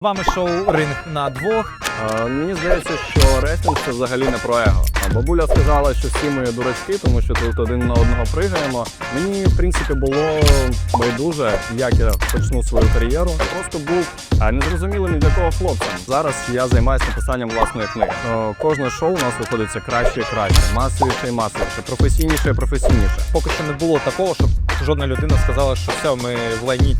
вами шоу Ринг на двох. А, мені здається, що рейтинг це взагалі не про его. А бабуля сказала, що всі ми дурачки, тому що тут один на одного пригаємо. Мені, в принципі, було байдуже, як я почну свою кар'єру. Я просто був а, незрозумілим ні для кого хлопцем. Зараз я займаюся написанням власної книги. О, кожне шоу у нас виходить все краще і краще, масовіше і масовіше, професійніше і професійніше. Поки що не було такого, щоб жодна людина сказала, що все, ми в лайні.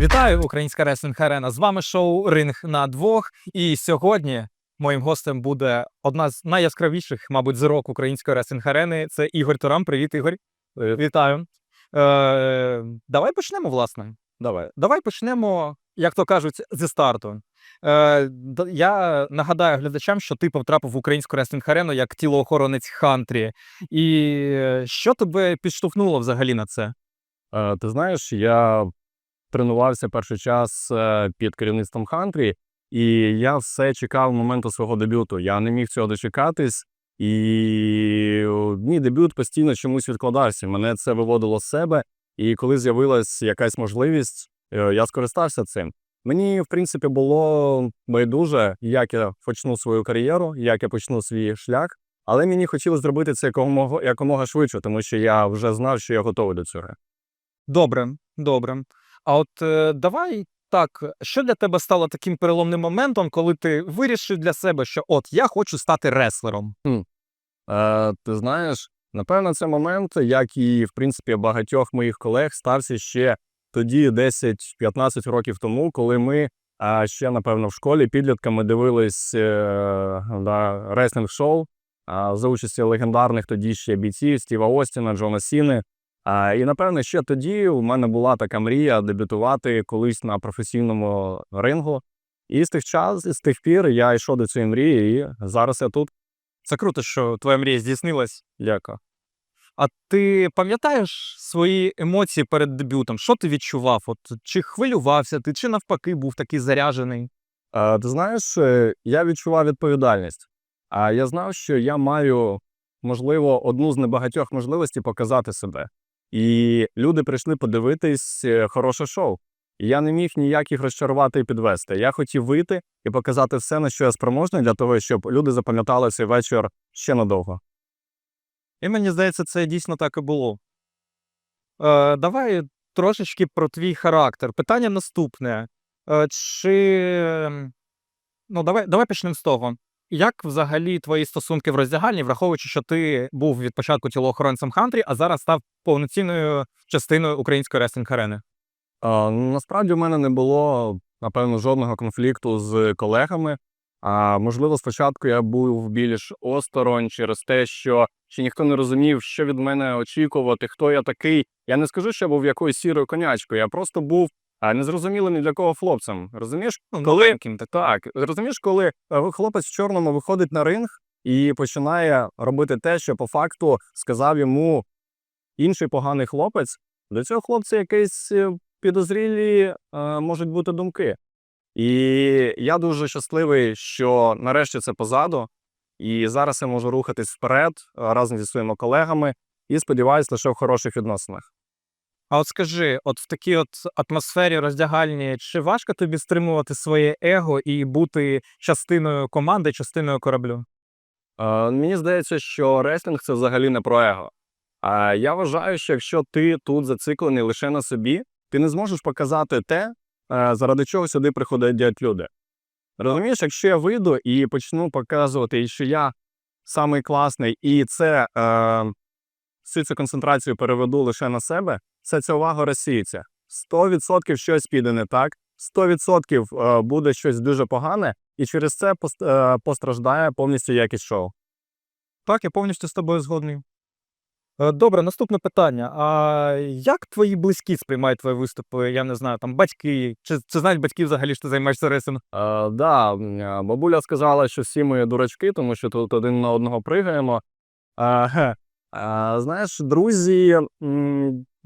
Вітаю, українська реслінг арена. З вами шоу Ринг на двох. І сьогодні моїм гостем буде одна з найяскравіших, мабуть, зірок української реслінг арени. Це Ігор Турам. Привіт, Ігор. Вітаю. Е, давай почнемо, власне. Давай. Давай почнемо, як то кажуть, зі старту. Е, я нагадаю глядачам, що ти потрапив в українську реслінг-арену як тілоохоронець Хантрі. І е, що тебе підштовхнуло взагалі на це? Е, Ти знаєш, я тренувався перший час е, під керівництвом Хантрі, і я все чекав моменту свого дебюту. Я не міг цього дочекатись, і мій дебют постійно чомусь відкладався. Мене це виводило з себе. І коли з'явилась якась можливість, е, я скористався цим. Мені, в принципі, було байдуже, як я почну свою кар'єру, як я почну свій шлях. Але мені хотілося зробити це якомога, якомога швидше, тому що я вже знав, що я готовий до цього. Добре, добре. А от е, давай так, що для тебе стало таким переломним моментом, коли ти вирішив для себе, що от я хочу стати реслером? Е, ти знаєш, напевно, це момент, як і в принципі багатьох моїх колег, стався ще тоді, 10-15 років тому, коли ми а, ще, напевно, в школі підлітками дивились е, да, реслінг-шоу а, за участі легендарних тоді ще бійців Стіва Остіна, Джона Сіни. А, і напевно, ще тоді у мене була така мрія дебютувати колись на професійному рингу. І з тих час, з тих пір я йшов до цієї мрії, і зараз я тут. Це круто, що твоя мрія здійснилась. Дякую. А ти пам'ятаєш свої емоції перед дебютом? Що ти відчував? От чи хвилювався ти, чи навпаки був такий заряджений? Е, Ти знаєш, е, я відчував відповідальність. А я знав, що я маю, можливо, одну з небагатьох можливостей показати себе. І люди прийшли подивитись е, хороше шоу. І я не міг ніяк їх розчарувати і підвести. Я хотів вийти і показати все, на що я спроможний, для того, щоб люди запам'ятали цей вечір ще надовго. І мені здається, це дійсно так і було. Е, давай трошечки про твій характер. Питання наступне. Е, чи. ем, Ну, давай, давай почнемо з того. Як взагалі твої стосунки в роздягальні, враховуючи, що ти був від початку тілоохоронцем Хантрі, а зараз став повноцінною частиною української реслінг арени? А, ну, насправді в мене не було, напевно, жодного конфлікту з колегами. А можливо, спочатку я був більш осторонь через те, що ще ніхто не розумів, що від мене очікувати, хто я такий. Я не скажу, що я був якоюсь сірою конячкою. Я просто був незрозумілим ні для кого хлопцем. Розумієш, Ну, коли так. розумієш, коли е, хлопець в чорному виходить на ринг і починає робити те, що по факту сказав йому інший поганий хлопець, до цього хлопця якісь е, підозрілі е, можуть бути думки. І я дуже щасливий, що нарешті це позаду, і зараз я можу рухатись вперед разом зі своїми колегами і сподіваюся лише в хороших відносинах. А от скажи, от в такій от атмосфері роздягальні, чи важко тобі стримувати своє его і бути частиною команди, частиною кораблю? Е, мені здається, що реслінг це взагалі не про его. А я вважаю, що якщо ти тут зациклений лише на собі, ти не зможеш показати те, е, заради чого сюди приходять люди. Розумієш, якщо я вийду і почну показувати, що я самий класний, і це е, всю цю концентрацію переведу лише на себе, це ця увага розсіється. 100% щось піде не так, 100% е, буде щось дуже погане, і через це е, постраждає повністю якість шоу. Так, я повністю з тобою згодний. Е, Добре, наступне питання. А як твої близькі сприймають твої виступи? Я не знаю, там батьки, чи, чи знають батьки взагалі, що ти займаєшся ресингом? Е, да, бабуля сказала, що всі ми дурачки, тому що тут один на одного пригаємо. Е. Е, знаєш, друзі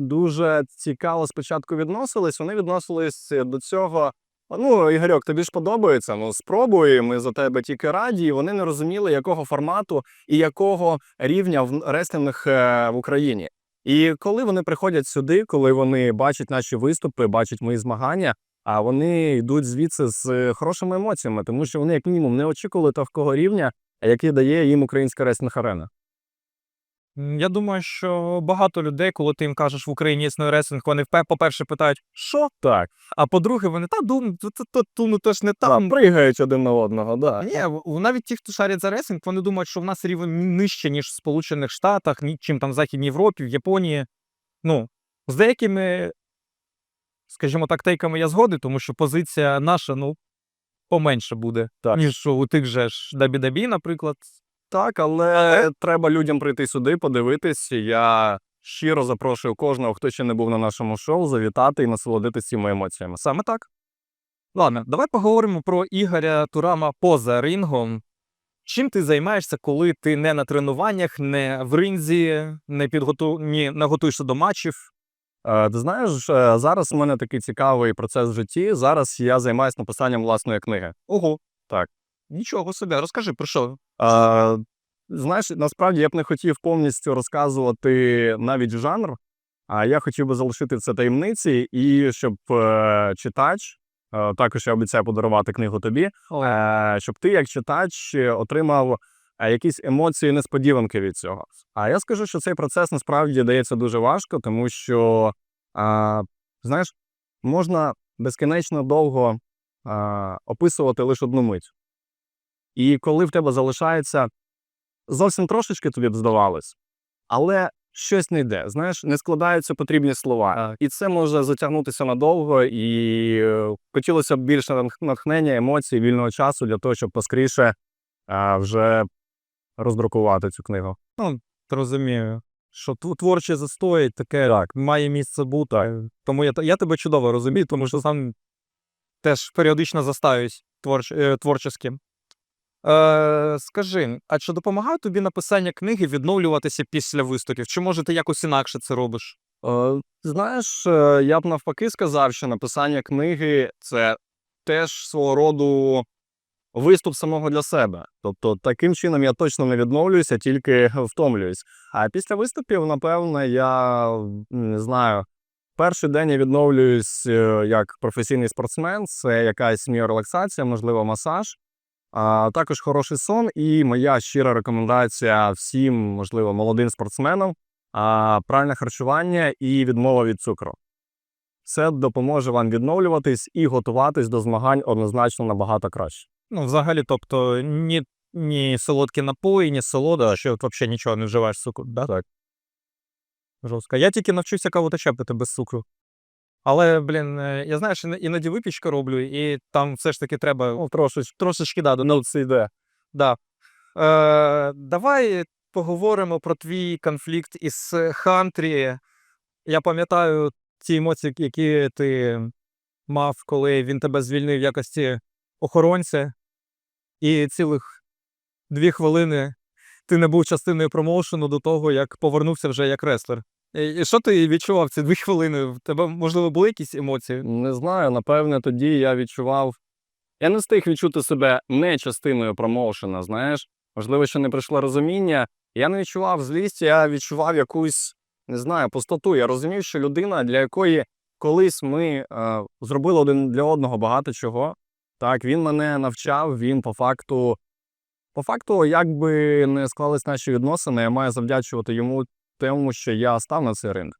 дуже цікаво спочатку відносились. Вони відносились до цього Ну, Ігорьок, тобі ж подобається. Ну, спробуй, ми за тебе тільки раді. І вони не розуміли, якого формату і якого рівня в реслінг е, в Україні. І коли вони приходять сюди, коли вони бачать наші виступи, бачать мої змагання, а вони йдуть звідси з е, хорошими емоціями, тому що вони, як мінімум, не очікували такого рівня, який дає їм українська реслінг арена. Я думаю, що багато людей, коли ти їм кажеш в Україні існує реслінг, вони по-перше питають, що? Так, А по-друге, вони та дум, ну, то ж не там пригають один на одного, да. Ні, навіть ті, хто шарять за реслінг, вони думають, що в нас рівень нижче, ніж в Сполучених Штатах, чим там в Західній Європі, в Японії. Ну, з деякими, скажімо так, тейками я згоден, тому що позиція наша, ну, поменше буде, Так. ніж у тих же ж Дабі-Дабі, наприклад. Так, але треба людям прийти сюди, подивитись. Я щиро запрошую кожного, хто ще не був на нашому шоу, завітати і насолодитися цими емоціями. Саме так. Ладно, давай поговоримо про Ігоря Турама поза рингом. Чим ти займаєшся, коли ти не на тренуваннях, не в ринзі, не підготу... не готуєшся до матчів? Е, ти знаєш, е, зараз у мене такий цікавий процес в житті. Зараз я займаюся написанням власної книги. Ого. Так. Нічого собі, розкажи про що. Знаєш, насправді я б не хотів повністю розказувати навіть жанр, а я хотів би залишити це таємниці, і щоб е, читач, е, також я обіцяю подарувати книгу тобі, е, щоб ти, як читач, отримав якісь емоції, несподіванки від цього. А я скажу, що цей процес насправді дається дуже важко, тому що, знаєш, можна безкінечно довго описувати лише одну мить. І коли в тебе залишається зовсім трошечки тобі б здавалось, але щось не йде. Знаєш, не складаються потрібні слова. І це може затягнутися надовго, і е, хотілося б більше натхнення, емоцій, вільного часу для того, щоб поскоріше е, вже роздрукувати цю книгу. Ну, Розумію. Що тв- творче застой таке Так. має місце бути. Тому я, я тебе чудово розумію, тому що сам теж періодично застаюсь творч, творческим. Е, скажи, а чи допомагає тобі написання книги відновлюватися після виступів? Чи може ти якось інакше це робиш? Е, знаєш, е, я б навпаки сказав, що написання книги це теж свого роду виступ самого для себе. Тобто, таким чином я точно не відновлююся, тільки втомлююсь. А після виступів, напевно, я не знаю. Перший день я відновлююсь е, як професійний спортсмен, це якась міорелаксація, можливо, масаж. А також хороший сон, і моя щира рекомендація всім, можливо, молодим спортсменам а, правильне харчування і відмова від цукру. Це допоможе вам відновлюватись і готуватись до змагань однозначно набагато краще. Ну, взагалі, тобто, ні, ні солодкі напої, ні солода, що взагалі нічого не вживаєш цукру, да? Так. Жорстко. Я тільки навчився каву та чепити без цукру. Але, блін, е, я знаєш, іно- іноді випічку роблю, і там все ж таки треба Ну, трошечки, трошечки да, ну, це йде. Да. Е, давай поговоримо про твій конфлікт із Хантрі. Я пам'ятаю ті емоції, які ти мав, коли він тебе звільнив в якості охоронця, і цілих дві хвилини ти не був частиною промоушену до того, як повернувся вже як реслер. І що ти відчував ці дві хвилини? В тебе, можливо, були якісь емоції? Не знаю, напевне, тоді я відчував. Я не встиг відчути себе не частиною промоушена, знаєш. Можливо, ще не прийшло розуміння. Я не відчував злість, я відчував якусь, не знаю, пустоту. Я розумів, що людина, для якої колись ми е, зробили один для одного багато чого. Так, він мене навчав, він по факту, по факту, як би не склались наші відносини, я маю завдячувати йому тому, що я став на цей ринг.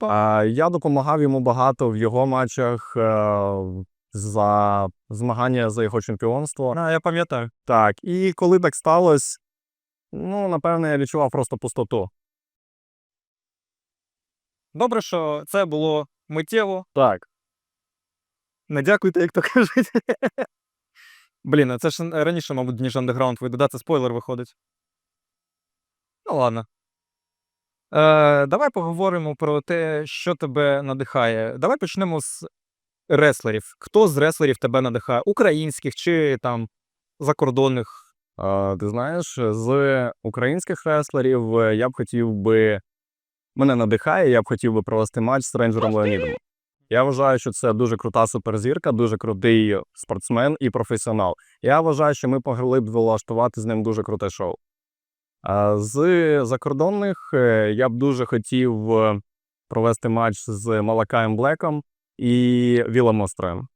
А, я допомагав йому багато в його матчах е, за змагання за його чемпіонство. А, я пам'ятаю. Так, і коли так сталося, ну, напевне, я відчував просто пустоту. Добре, що це було миттєво. Так. Не дякуйте, як то кажуть. Блін, а це ж раніше, мабуть, ніж андеграунд вийде. Да, це спойлер виходить. Ну ладно. Е, давай поговоримо про те, що тебе надихає. Давай почнемо з реслерів. Хто з реслерів тебе надихає? Українських чи там закордонних? Е, ти знаєш, з українських реслерів е, я б хотів би. Мене надихає, я б хотів би провести матч з Рейнджером Леонідом. Я вважаю, що це дуже крута суперзірка, дуже крутий спортсмен і професіонал. Я вважаю, що ми могли б влаштувати з ним дуже круте шоу. З закордонних е, я б дуже хотів е, провести матч з Малакаєм Блеком і Вілом Остроєм.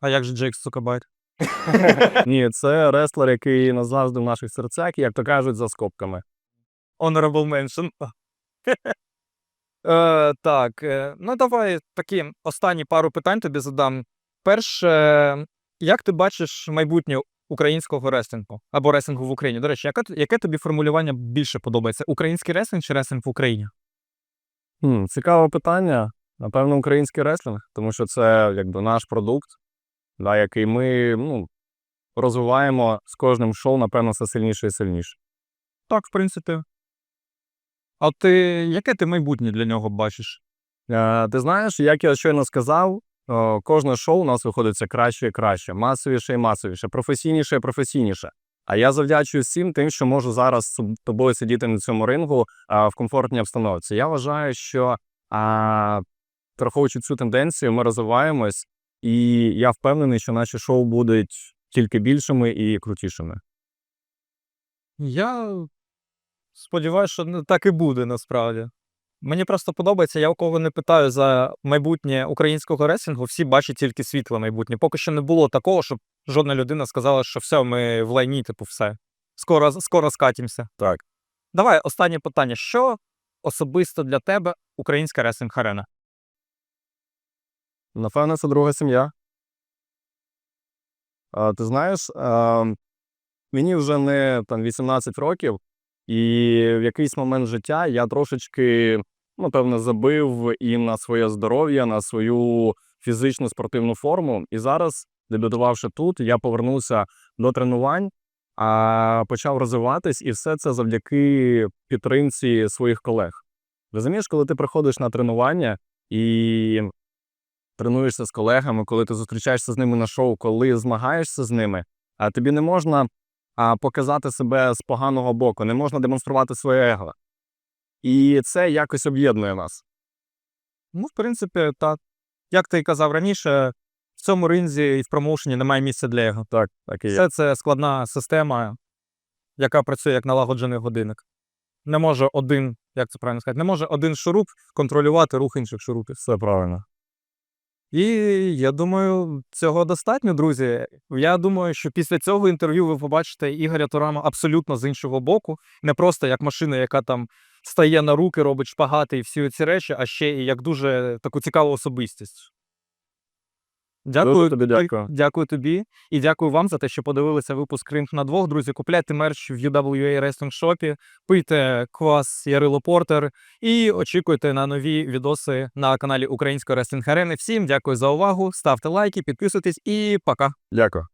А як же Джейк Сукабайт? Ні, це реслер, який назавжди в наших серцях, як то кажуть, за скобками. Honorable mention. е, так, е, ну давай такі останні пару питань тобі задам. Перше, як ти бачиш майбутнє українського реслінгу або реслінгу в Україні? До речі, яке, яке тобі формулювання більше подобається? Український реслінг чи реслінг в Україні? Хм, цікаве питання. Напевно, український реслінг, тому що це якби наш продукт, да, який ми ну, розвиваємо з кожним шоу, напевно, все сильніше і сильніше. Так, в принципі. А ти яке ти майбутнє для нього бачиш? Е, ти знаєш, як я щойно сказав, кожне шоу у нас виходить все краще і краще, масовіше і масовіше, професійніше і професійніше. А я завдячую всім тим, що можу зараз з тобою сидіти на цьому рингу а, в комфортній обстановці. Я вважаю, що а, враховуючи цю тенденцію, ми розвиваємось, і я впевнений, що наші шоу будуть тільки більшими і крутішими. Я сподіваюся, що так і буде насправді. Мені просто подобається, я у кого не питаю за майбутнє українського реслінгу, всі бачать тільки світле майбутнє. Поки що не було такого, щоб жодна людина сказала, що все, ми в лайні, типу, все. Скоро, скоро скатімося. Так. Давай останнє питання. Що особисто для тебе українська реслінг арена? Напевно, це друга сім'я. А, ти знаєш, а, мені вже не там 18 років, і в якийсь момент життя я трошечки, напевно, забив і на своє здоров'я, на свою фізичну спортивну форму. І зараз, дебютувавши тут, я повернувся до тренувань, а почав розвиватись, і все це завдяки підтримці своїх колег. Розумієш, коли ти приходиш на тренування і тренуєшся з колегами, коли ти зустрічаєшся з ними на шоу, коли змагаєшся з ними, а тобі не можна а, показати себе з поганого боку, не можна демонструвати своє его. І це якось об'єднує нас. Ну, в принципі, так. Як ти казав раніше, в цьому ринзі і в промоушені немає місця для його. Так, так і є. Все це складна система, яка працює як налагоджений годинник. Не може один, як це правильно сказати, не може один шуруп контролювати рух інших шурупів. Все правильно. І я думаю, цього достатньо, друзі. Я думаю, що після цього інтерв'ю ви побачите Ігоря Турама абсолютно з іншого боку, не просто як машина, яка там стає на руки, робить шпагати і всі ці речі, а ще і як дуже таку цікаву особистість. Дякую тобі дякую. Дякую тобі і дякую вам за те, що подивилися випуск Ринг на двох. Друзі, купляйте мерч в UWA Wrestling Shop, пийте квас Ярило Портер і очікуйте на нові відоси на каналі Української Реслінг Арени. Всім дякую за увагу. Ставте лайки, підписуйтесь і пока. Дякую.